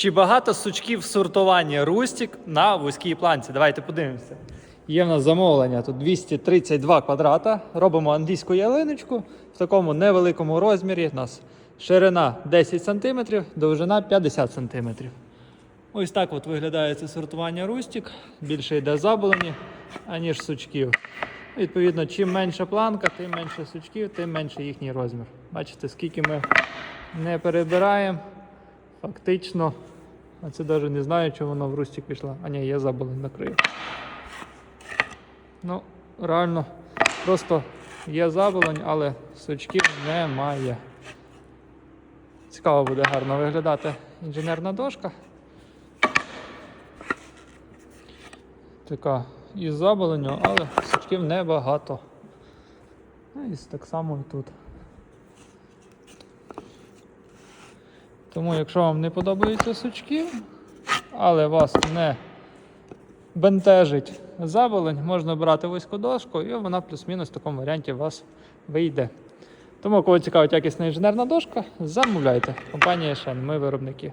Чи багато сучків сортування Рустік на вузькій планці? Давайте подивимося. Є в нас замовлення тут 232 квадрата. Робимо англійську ялиночку в такому невеликому розмірі. У нас ширина 10 см, довжина 50 см. Ось так от виглядає це сортування Рустік. Більше йде заболоні, аніж сучків. Відповідно, чим менша планка, тим менше сучків, тим менше їхній розмір. Бачите, скільки ми не перебираємо. Фактично, а це навіть не знаю, чому воно в рустик пішло. А ні, я заболень накрив. Ну, реально, просто є заболонь, але сучків немає. Цікаво буде гарно виглядати інженерна дошка. Така із заболенню, але сучків небагато. Ну, І так само і тут. Тому, якщо вам не подобаються сучки, але вас не бентежить заболень, можна брати вузьку дошку, і вона плюс-мінус в такому варіанті у вас вийде. Тому, кого цікавить якісна інженерна дошка, замовляйте. Компанія Шен, ми виробники.